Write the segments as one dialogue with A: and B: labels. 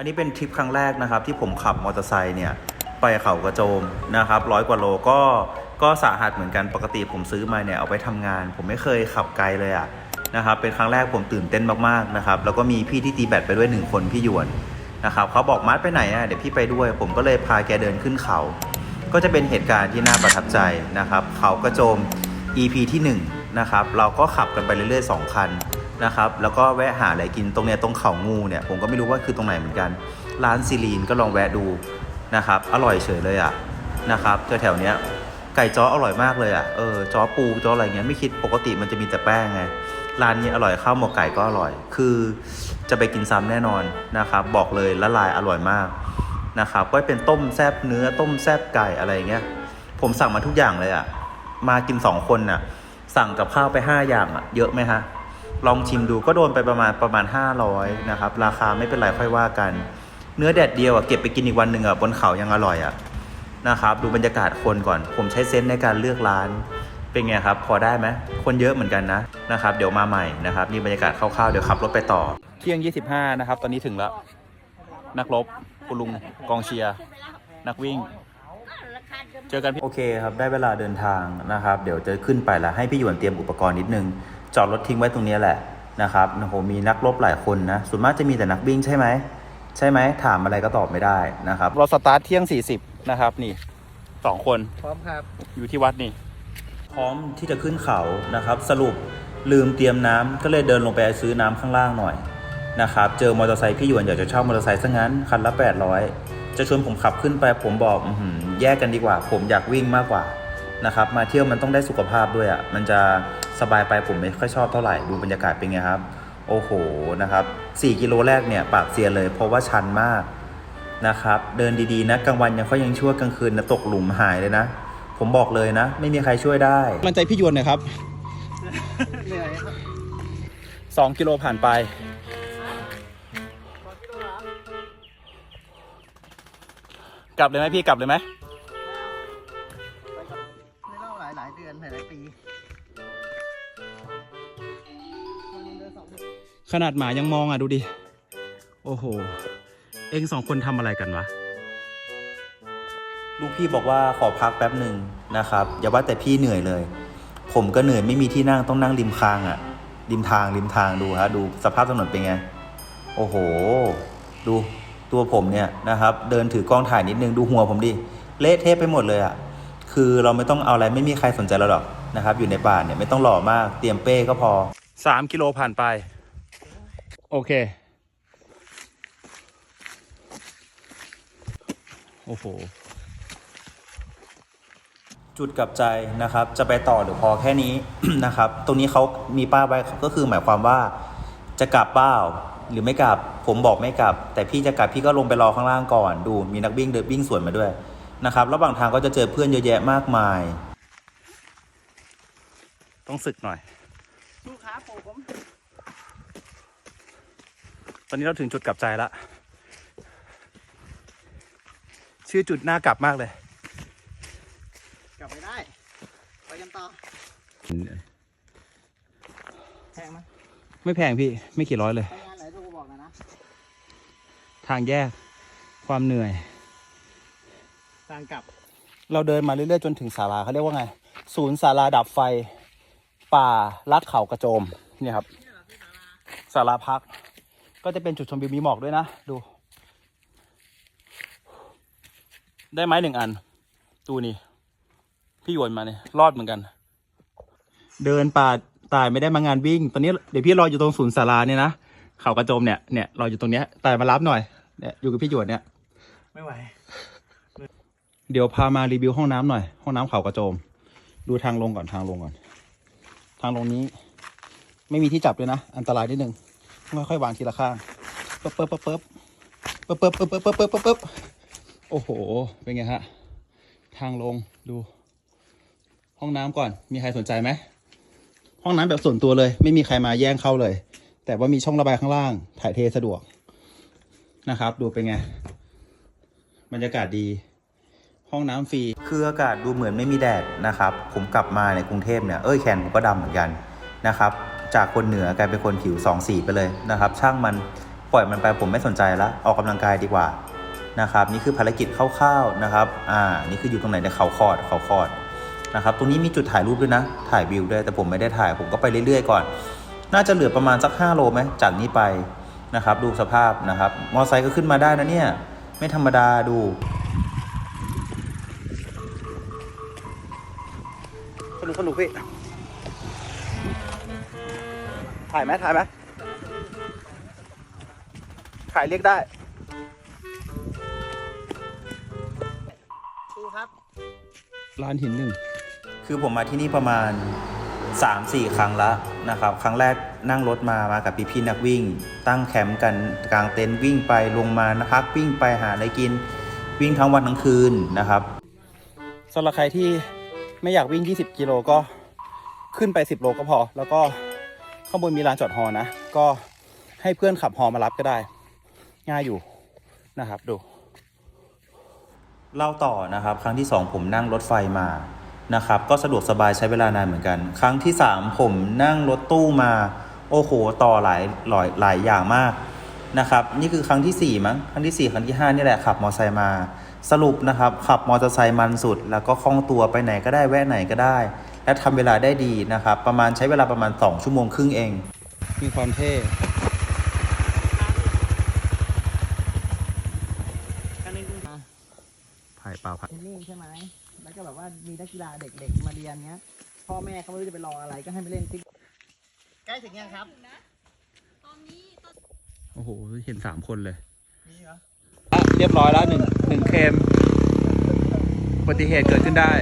A: อันนี้เป็นทริปครั้งแรกนะครับ ที่ผมขับมอเตอร์ไซค์เนี่ยไปเขากระโจมนะครับร้อยกว่าโลก็ก็สาหัสเหมือนกันปกติผมซื้อมาเนี่ยเอาไปทำงาน ผมไม่เคยขับไกลเลยอะนะครับเป็นครั้งแรกผมตื่นเต้นมากๆนะครับแล้วก็มีพี่ที่ตีแบตไปด้วยหนึ่งคนพี่หยวนนะครับเขาบอกมาร์ทไปไหนอะเดี๋ยวพี่ไปด้วย ผมก็เลยพาแกเดินขึ้นเขา ก็จะเป็นเหตุการณ์ที่น่าประทับใจนะครับเขากระโจม EP ที่1นะครับเราก็ขับกันไปเรื่อยๆ 2 คัน นะครับแล้วก็แวะหาอะไรกินตรงเนี้ยตรงเขางูเนี่ยผมก็ไม่รู้ว่าคือตรงไหนเหมือนกัน ร้านซีลีนก็ลองแวะดูนะครับอร่อยเฉยเลยอะ่ะนะครับแถวๆเนี้ยไก่จ้ออร่อยมากเลยอะ่ะเออจ้อปูจ้ออะไรเงี้ยไม่คิดปกติมันจะมีแต่แป้งไงร้านนี้อร่อยข้าวหมกไก่ก็อร่อย คือจะไปกินซ้ำแน่นอนนะครับบอกเลยละลายอร่อยมากนะครับก็เป็นต้มแซบเนื้อต้มแซบไก่อะไรเงี้ยผมสั่งมาทุกอย่างเลยอะ่ะมากินสองคนน่ะ สั่งกับข้าวไป 5 อย่างอะ่ะ เยอะไหมฮะ ลองชิมดูก็โดนไปประมาณประมาณ 500นะครับราคาไม่เป็นไรค่อยว่ากัน เนื้อแดดเดียวอะ่ะเก็บไปกินอีกวันหนึ่งอะ่ะบนเขายังอร่อยอะ่ะนะครับดูบรรยากาศคนก่อน ผมใช้เซนส์ในการเลือกร้าน เป็นไงครับ พอได้ไหมคนเยอะเหมือนกันนะนะครับ เดี๋ยวมาใหม่นะครับนี่บรรยากาศคร่าวๆเดี๋ยวขับรถไปต่อเที่ยง 25 นะครับ ตอนนี้ถึงแล้วนักรบคุณลุงกองเชียร์นักวิ่ง เจอกันพี่โอเคครับ ได้เวลาเดินทางนะครับ เดี๋ยวจะขึ้นไปแล้วให้พี่หยวนเตรียมอุปกรณ์นิดนึง จอดรถทิ้งไว้ตรงนี้แหละนะครับโอ้โหมีนักรบหลายคนนะส่วนมากจะมีแต่นักวิ่งใช่ไหมใช่ไหมถามอะไรก็ตอบไม่ได้นะครับ เราสตาร์ทเที่ยง 40 นะครับ นี่สองคน
B: พร้อมครับ
A: อยู่ที่วัดนี่ พร้อมที่จะขึ้นเขานะครับ สรุปลืมเตรียมน้ำก็เลยเดินลงไปซื้อน้ำข้างล่างหน่อยนะครับ เจอมอเตอร์ไซค์พี่หยวนอยากจะเช่ามอเตอร์ไซค์ซะงั้นคันละ 800 จะชวนผมขับขึ้นไปผมบอกออหือแยกกันดีกว่า ผมอยากวิ่งมากกว่านะครับ มาเที่ยวมันต้องได้สุขภาพด้วยอะ่ะมันจะ สบายไปผมไม่ค่อยชอบเท่าไหร่ดูบรรยากาศเป็นไงครับ โอ้โหนะครับ4กิโลแรกเนี่ยปากเซียนเลย เพราะว่าชันมากนะครับ เดินดีๆนะกลางวันยังค่อยยังชั่วกลางคืนนะตกหลุมหายเลยนะ ผมบอกเลยนะ ไม่มีใครช่วยได้กำลังใจพี่ยวนหน่อยครับ
B: เหนื่อยครับ
A: 2กิโลผ่านไปกลับเลยไหมพี่กลับเลยไหม
B: ไม่
A: ขนาดหมายังมองอะดูดิ โอ้โห เองสองคนทำอะไรกันวะ ลูกพี่บอกว่าขอพักแป๊บหนึ่งนะครับ อย่าว่าแต่พี่เหนื่อยเลย ผมก็เหนื่อยไม่มีที่นั่งต้องนั่งริมคางอะ่ะ ริมทางริมทางดูฮะดูสภาพถนนเป็นไง โอ้โห ดูตัวผมเนี่ยนะครับ เดินถือกล้องถ่ายนิดนึงดูหัวผมดิ เละเทะไปหมดเลยอะ่ะ คือเราไม่ต้องเอาอะไรไม่มีใครสนใจเราหรอกนะครับ อยู่ในป่าเนี่ยไม่ต้องหล่อมากเตรียมเป้ก็พอสามกิโลผ่านไป โอเค โอ้โห จุดกลับใจนะครับ จะไปต่อหรือพอแค่นี้ นะครับ ตรงนี้เขามีป้ายไว้ก็คือหมายความว่าจะกลับเป้าหรือไม่กลับ ผมบอกไม่กลับ แต่พี่จะกลับพี่ก็ลงไปรอข้างล่างก่อน ดูมีนักวิ่งเดินวิ่งสวนมาด้วยนะครับระหว่างทางก็จะเจอเพื่อนเยอะแยะมากมาย ต้องศึกหน่อย
B: ลูกค้าผมผม
A: ตอนนี้เราถึงจุดกลับใจแล้วชื่อจุดหน้ากลับมากเลย
B: กลับไปได้ ไปกันต่อ แพงไหม
A: ไม่แพงพี่ไม่กี่ร้อยเลย
B: ไปงานไหนโทรบอกหนะนะ
A: ทางแยกความเหนื่อย
B: ทางกลับ
A: เราเดินมาเรื่อยๆจนถึงศาลาเขาเรียกว่าไง ศูนย์ศาลาดับไฟ ป่าลัดเขากระโจม เนี่ยครับศาลาพัก ก็จะเป็นจุดชมวิวมีหมอกด้วยนะ ดู ได้ไม้หนึ่งอัน ดูนี่ พี่โยนมาเนี่ยรอดเหมือนกัน เดินป่าตายไม่ได้มางานวิ่ง ตอนนี้เดี๋ยวพี่รออยู่ตรงศูนย์ศาลาเนี่ยนะเขากระโจมเนี่ยเนี่ยรออยู่ตรงเนี้ยตายมารับหน่อยเนี่ยอยู่กับพี่โยนเนี่ย
B: ไม่ไหว
A: เดี๋ยวพามารีวิวห้องน้ำหน่อย ห้องน้ำเขากระโจม ดูทางลงก่อนทางลงก่อน ทางลงนี้ ไม่มีที่จับเลยนะ อันตรายนิดนึง ค่อยๆวางทีละข้างปึ๊บปึ๊บปึ๊บปึ๊บปึ๊บปึ๊บปึ๊บปึ๊บปึ๊บปึ๊บปึ๊บโอ้โห เป็นไงฮะ ทางลงดู ห้องน้ำก่อน มีใครสนใจไหม ห้องน้ำแบบส่วนตัวเลย ไม่มีใครมาแย่งเข้าเลย แต่ว่ามีช่องระบายข้างล่าง ถ่ายเทสะดวกนะครับ ดูเป็นไง บรรยากาศดี ห้องน้ำฟรี คืออากาศดูเหมือนไม่มีแดดนะครับ ผมกลับมาในกรุงเทพเนี่ย เอ้ยแขนผมก็ดำเหมือนกันนะครับ จากคนเหนือกลายเป็นคนผิวสองสีไปเลยนะครับ ช่างมันปล่อยมันไปผมไม่สนใจละออกกำลังกายดีกว่านะครับ นี่คือภารกิจคร่าวๆนะครับ อ่า นี่คืออยู่ตรงไหนในเขาคอดเขาคอดนะครับ ตรงนี้มีจุดถ่ายรูปด้วยนะ ถ่ายวิวด้วยแต่ผมไม่ได้ถ่ายผมก็ไปเรื่อยๆก่อน น่าจะเหลือประมาณสัก 5 โลไหมจากนี้ไปนะครับ ดูสภาพนะครับ มอไซค์ก็ขึ้นมาได้นะเนี่ย ไม่ธรรมดาดู
B: สนุกสนุกพี่ ถ่ายไหมถ่ายไหมถ่ายเรียกได้ดูครับ
C: ร้านหินหนึ่ง
A: คือผมมาที่นี่ประมาณ 3-4 ครั้งละนะครับ ครั้งแรกนั่งรถมามากับพี่พี่ๆนักวิ่ง ตั้งแคมป์กันกลางเต็นท์วิ่งไปลงมานะครับวิ่งไปหาอะไรกิน วิ่งทั้งวันทั้งคืนนะครับ
B: สำหรับใครที่ไม่อยากวิ่ง 20 กิโลก็ขึ้นไป 10 โลก็พอ แล้วก็ ข้างบนมีลานจอดฮอนะ ก็ให้เพื่อนขับฮอมารับก็ได้ ง่ายอยู่นะครับดู
A: เล่าต่อนะครับ ครั้งที่ 2 ผมนั่งรถไฟมานะครับ ก็สะดวกสบายใช้เวลานานเหมือนกัน ครั้งที่ 3 ผมนั่งรถตู้มา โอ้โห ต่อหลายหลายหลายอย่างมากนะครับ นี่คือครั้งที่ 4 มั้ง ครั้งที่ 4 ครั้งที่ 5 นี่แหละขับมอเตอร์ไซค์มา สรุปนะครับขับมอเตอร์ไซค์มันสุด แล้วก็คล่องตัวไปไหนก็ได้แวะไหนก็ได้ และทำเวลาได้ดีนะครับ ประมาณใช้เวลาประมาณ 2 ชั่วโมงครึ่งเอง
C: มีความเท่
A: ถ่ายเปล่า
B: ที่นี่ใช่ไหมแล้วก็แบบว่ามีนักกีฬาเด็กๆมาเรียนเงี้ย พ่อแม่เขาไม่รู้จะไปรออะไรก็ให้ไปเล่นติ๊กใกล้ถึงยังครับ
C: โอ้โห เห็นสามคนเลย
B: มีเหรอ
C: อะ เรียบร้อยแล้วหนึ่งหนึ่งเคมอุบัติเหตุเกิดขึ้นได้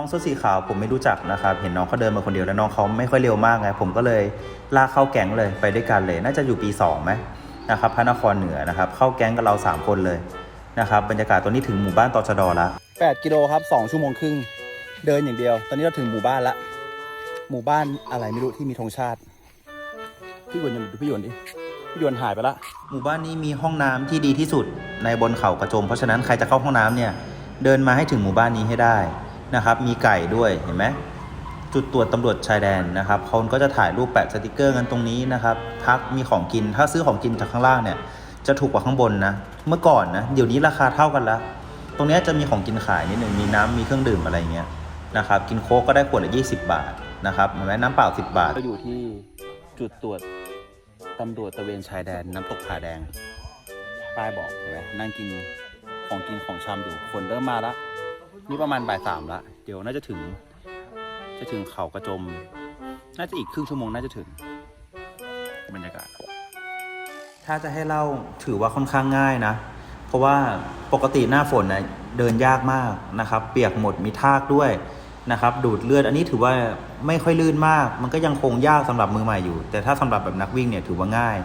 A: น้องเสื้อสีขาวผมไม่รู้จักนะครับ เห็นน้องเขาเดินมาคนเดียวแล้วน้องเขาไม่ค่อยเร็วมากไง ผมก็เลยลากเข้าแก๊งเลยไปด้วยกันเลย น่าจะอยู่ปี2ไหมนะครับพระนครเหนือนะครับ เข้าแก๊งกับเรา 3 คนเลยนะครับบรรยากาศตอนนี้ถึงหมู่บ้านตอชดละ
B: 8กิโลครับ2ชั่วโมงครึ่งเดินอย่างเดียว ตอนนี้เราถึงหมู่บ้านละ หมู่บ้านอะไรไม่รู้ที่มีธงชาติ พี่หยวนดูพี่หยวนดิพี่หยวนหายไปละ
A: หมู่บ้านนี้มีห้องน้ำที่ดีที่สุดในบนเขากระโจม เพราะฉะนั้นใครจะเข้าห้องน้ำเนี่ยเดินมาให้ถึงหมู่บ้านนี้ให้ได้ นะครับ มีไก่ด้วยเห็นไหมจุดตรวจตำรวจชายแดนนะครับเขาก็จะถ่ายรูปแปะสติกเกอร์กันตรงนี้นะครับพักมีของกินถ้าซื้อของกินจากข้างล่างเนี่ยจะถูกกว่าข้างบนนะเมื่อก่อนนะเดี๋ยวนี้ราคาเท่ากันละตรงนี้จะมีของกินขายนิดหนึ่งมีน้ำมีเครื่องดื่มอะไรเงี้ยนะครับ กินโค้กก็ได้ขวดละ20 บาทนะครับเห็นไหมน้ำเปล่า 10 บาท
C: ก็อยู่ที่จุดตรวจตำรวจตะเวนชายแดนน้ำตกผาแดงป้ายบอกเห็นไหมนั่งกินของกินของชำอยู่คนเริ่มมาละ นี่ประมาณบ่ายสามละเดี๋ยวน่าจะถึง จะถึงเขากระจม น่าจะอีกครึ่งชั่วโมงน่าจะถึง บรรยากาศ
A: ถ้าจะให้เล่าถือว่าค่อนข้างง่ายนะ เพราะว่าปกติหน้าฝนนะเดินยากมากนะครับ เปียกหมดมีทากด้วยนะครับดูดเลือดอันนี้ถือว่าไม่ค่อยลื่นมาก มันก็ยังคงยากสำหรับมือใหม่อยู่ แต่ถ้าสำหรับแบบนักวิ่งเนี่ยถือว่าง่าย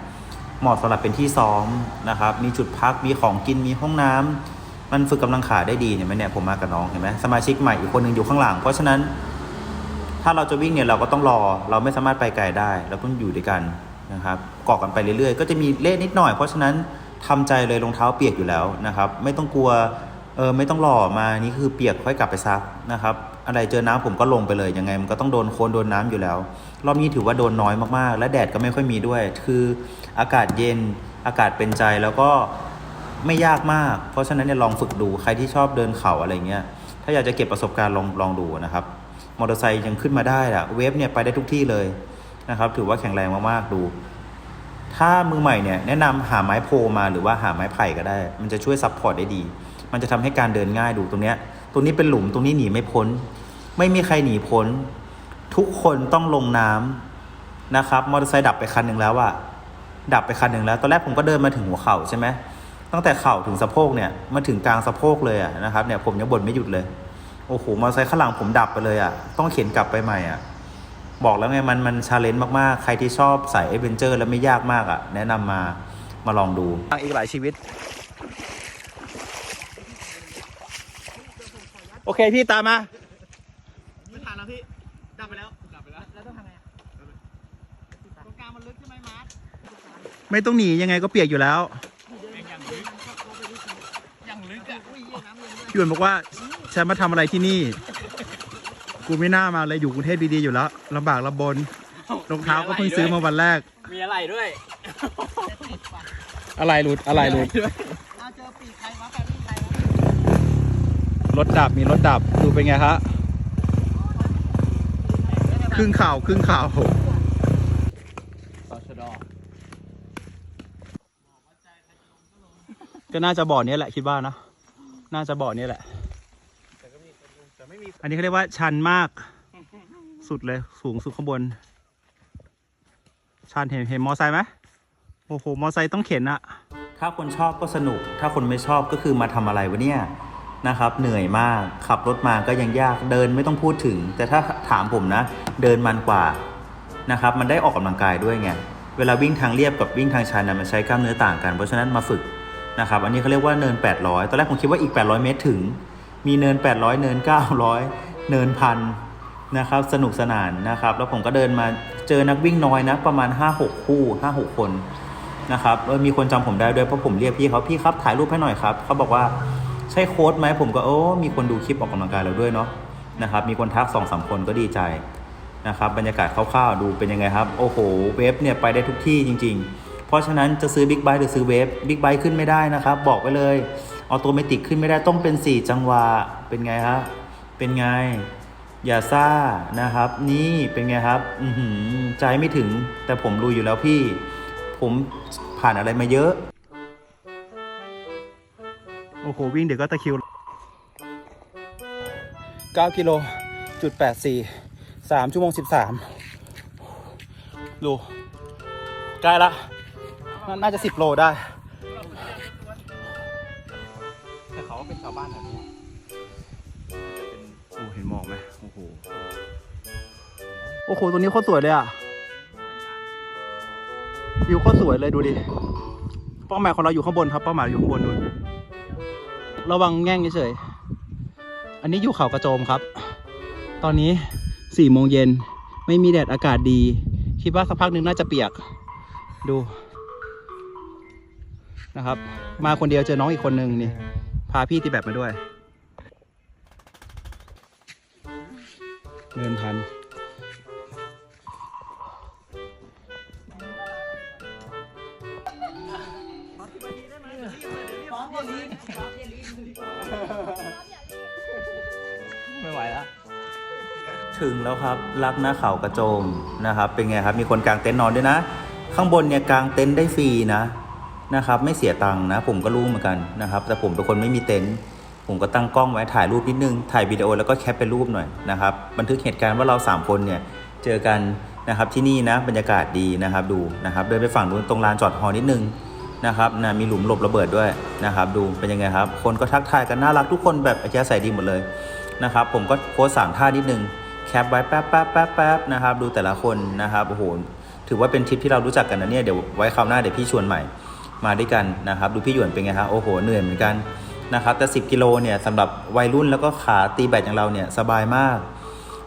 A: เหมาะสำหรับเป็นที่ซ้อมนะครับ มีจุดพักมีของกินมีห้องน้ำ มันฝึกกำลังขาได้ดีเห็นไหมเนี่ยผมมากับน้องเห็นไหมสมาชิกใหม่อีกคนหนึ่งอยู่ข้างหลัง เพราะฉะนั้น ถ้าเราจะวิ่งเนี่ยเราก็ต้องรอ เราไม่สามารถไปไกลได้เราต้องอยู่ด้วยกันนะครับเกาะกันไปเรื่อยๆ ก็จะมีเละนิดหน่อย เพราะฉะนั้นทำใจเลยรองเท้าเปียกอยู่แล้วนะครับ ไม่ต้องกลัวเออไม่ต้องรอมานี่คือเปียกค่อยกลับไปซักนะครับ อะไรเจอน้ำผมก็ลงไปเลยยังไง มันก็ต้องโดนโคลนโดนน้ำอยู่แล้ว รอบนี้ถือว่าโดนน้อยมากๆ และแดดก็ไม่ค่อยมีด้วย คืออากาศเย็นอากาศเป็นใจแล้วก็ ไม่ยากมาก เพราะฉะนั้นเนี่ยลองฝึกดูใครที่ชอบเดินเขาอะไรเงี้ยถ้าอยากจะเก็บประสบการณ์ลองลองดูนะครับมอเตอร์ไซค์ยังขึ้นมาได้อะเวฟเนี่ยไปได้ทุกที่เลยนะครับ ถือว่าแข็งแรงมากๆดู ถ้ามือใหม่เนี่ยแนะนำหาไม้โพมาหรือว่าหาไม้ไผ่ก็ได้ มันจะช่วยซับพอร์ตได้ดี มันจะทำให้การเดินง่ายดูตรงเนี้ยตรงนี้เป็นหลุมตรงนี้หนีไม่พ้น ไม่มีใครหนีพ้น ทุกคนต้องลงน้ำนะครับมอเตอร์ไซค์ดับไปคันหนึ่งแล้วอะดับไปคันหนึ่งแล้ว ตอนแรกผมก็เดินมาถึงหัวเข่าใช่ไหม ตั้งแต่เข่าถึงสะโพกเนี่ยมาถึงกลางสะโพกเลยอะนะครับเนี่ยผมยังบ่นไม่หยุดเลยโอ้โหมอเตอร์ไซค์ข้างหลังผมดับไปเลยอะ่ะต้องเข็นกลับไปใหม่อะ่ะบอกแล้วไงมันมันชาเลนจ์มากๆ ใครที่ชอบสายเอเวนเจอร์แล้วไม่ยากมากอะ่ะแนะนำมามาลองดู
B: อีกหลายชีวิต โอเคพี่ตามมาไม่ทันแล้วพี่ดับไปแล้วโอเค
D: น้ำมันลึกใช่ไหมมาร์ท
B: ไม่ต้องหนียังไงก็เปียกอยู่แล้ว
D: อย่างลึกอะอุ้ยเหี้ยน้ำเย็นด้วย
B: พี่หวนบอกว่าฉันมาทำอะไรที่นี่ กูไม่น่ามาเลยอยู่กรุงเทพดีๆอยู่แล้วลำบากลำบนรองเท้าก็เพิ่งซื้อมาวันแรก
D: มีอะไรด้วย
B: อะไรหลุดอะไรหลุด
D: เอาเจอปีกใครวะแฟรี่ใครวะ
B: รถดับมีรถดับดูเป็นไงฮะครึ่งข่าวครึ่งข่าว
C: ต่อชะดอ
B: ก็น่าจะบ่อนี้แหละคิดว่านะ น่าจะบ่อนี้แหละอันนี้เขาเรียกว่าชันมาก สุดเลยสูงสุดข้างบน ชันเห็นเห็นมอไซค์ไหมโอ้โหมอไซค์ต้องเข็นอะ
A: ถ้าคนชอบก็สนุก ถ้าคนไม่ชอบก็คือมาทำอะไรวะเนี่ยนะครับ เหนื่อยมากขับรถมาก็ยังยากเดินไม่ต้องพูดถึง แต่ถ้าถามผมนะ เดินมันกว่านะครับ มันได้ออกกำลังกายด้วยไงเวลาวิ่งทางเรียบกับวิ่งทางชันนะมันใช้กล้ามเนื้อต่างกันเพราะฉะนั้นมาฝึก นะครับอันนี้เขาเรียกว่าเนิน 800 ตอนแรกผมคิดว่าอีก 800 เมตรถึง มีเนิน 800 เนิน 900 เนินพันนะครับสนุกสนานนะครับ แล้วผมก็เดินมาเจอนักวิ่งน้อยนะประมาณ 5-6 คู่ 5-6 คนนะครับมีคนจำผมได้ด้วยเพราะผมเรียกพี่เขาพี่ครับถ่ายรูปให้หน่อยครับเขาบอกว่าใช่โค้ดไหมผมก็โอ้มีคนดูคลิปออกกำลังกายเราด้วยเนาะนะครับมีคนทักสองสามคนก็ดีใจนะครับบรรยากาศคร่าวๆดูเป็นยังไงครับ โอ้โหเวฟเนี่ยไปได้ทุกที่จริง ๆ เพราะฉะนั้นจะซื้อบิ๊กไบค์หรือซื้อเวฟบิ๊กไบค์ขึ้นไม่ได้นะครับ บอกไปเลยออโตเมติกขึ้นไม่ได้ต้องเป็น 4 จังหวะเป็นไงครับเป็นไง อย่าซ่านะครับ นี่เป็นไงครับอือหือใจไม่ถึงแต่ผมรู้อยู่แล้วพี่ ผมผ่านอะไรมาเยอะ
B: โอ้โห วิ่งเดี๋ยวก็ตะคิว 9 กิโลจุด84 3ชั่วโมง13ดูใกล้ละ น่าจะ10โลได้
C: แต่เขาก็เป็นชาวบ้านแถวนี้
B: โอ้เห็นหมอกไหมโอ้โหโอ้โหตัวนี้โคตรสวยเลยอะวิวโคตรสวยเลยดูดิเป้าหมายของเราอยู่ข้างบนครับเป้าหมายอยู่ข้างบนนู่นระวังแง่งเฉยๆอันนี้อยู่เขากระโจมครับ ตอนนี้สี่โมงเย็นไม่มีแดดอากาศดี คิดว่าสักพักหนึ่งน่าจะเปียกดู นะครับ มาคนเดียวเจอน้องอีกคนนึงนี่ พาพี่ตีแบบมาด้วย เงินพัน
C: ไม่ไหวแล้ว
A: ถึงแล้วครับรักหน้าเขากระโจมนะครับ เป็นไงครับ มีคนกางเต็นท์นอนด้วยนะ ข้างบนเนี่ยกางเต็นท์ได้ฟรีนะ นะครับไม่เสียตังค์นะ ผมก็รู้เหมือนกันนะครับ แต่ผมเป็นคนไม่มีเต็นท์ผมก็ตั้งกล้องไว้ถ่ายรูปนิดนึง ถ่ายวิดีโอแล้วก็แคปเป็นรูปหน่อยนะครับบันทึกเหตุการณ์ว่าเราสามคนเนี่ยเจอกันนะครับที่นี่นะบรรยากาศดีนะครับดูนะครับเดินไปฝั่งนู้นตรงลานจอดฮอนิดนึงนะครับนะมีหลุมหลบระเบิดด้วยนะครับดูเป็นยังไงครับ คนก็ทักทายกันน่ารักทุกคนแบบอัธยาศัยดีหมดเลยนะครับผมก็โพสสามท่านิดนึงแคปไว้แป๊บแป๊บแป๊บแป๊บนะครับดูแต่ละคนนะครับโอ้โหถือว่าเป็นทริปที่เรารู้จักกันนะเนี่ยเดี๋ยวไว้คราวหน้าเดี๋ยวพี่ชวนใหม่ มาด้วยกันนะครับ ดูพี่หยวนเป็นไงฮะโอ้โหเหนื่อยเหมือนกันนะครับแต่ 10 กิโลเนี่ยสำหรับวัยรุ่นแล้วก็ขาตีแบดอย่างเราเนี่ยสบายมาก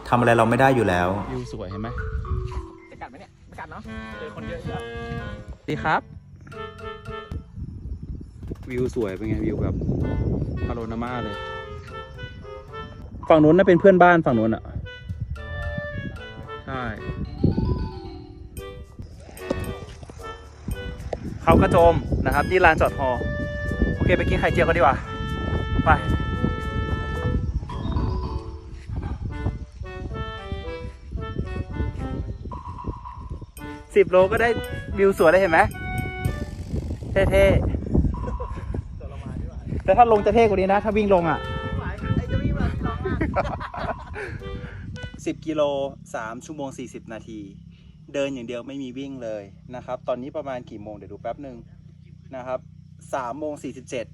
A: ทำอะไรเราไม่ได้อยู่แล้ว
B: วิวสวยเห็นไหม
D: จะกัดไหมเนี่ยไม่กัดเนาะเจอคนเยอะอยู่แล้ว
B: ดีครับ วิวสวยเป็นไงวิวแบบพาโรนามาเลย ฝั่งนู้นน่าเป็นเพื่อนบ้านฝั่งนู้นอะ ใช่ เขากระโจมนะครับที่ลานจอดฮอโอเคไปกินไข่เจียวกันดีกว่า ไปสิบโลก็ได้วิวสวยเลยเห็นไหมเท่ๆแต่ถ้าลงจะเท่กว่านี้นะ ถ้าวิ่งลงอะ
D: ไอ้จะวิ่งมาลองมา
B: สิบกิโลสามชั่วโมงสี่สิบนาที เดินอย่างเดียวไม่มีวิ่งเลยนะครับ ตอนนี้ประมาณกี่โมงเดี๋ยวดูแป๊บหนึ่งนะครับสามโมงสี่สิบเจ็ด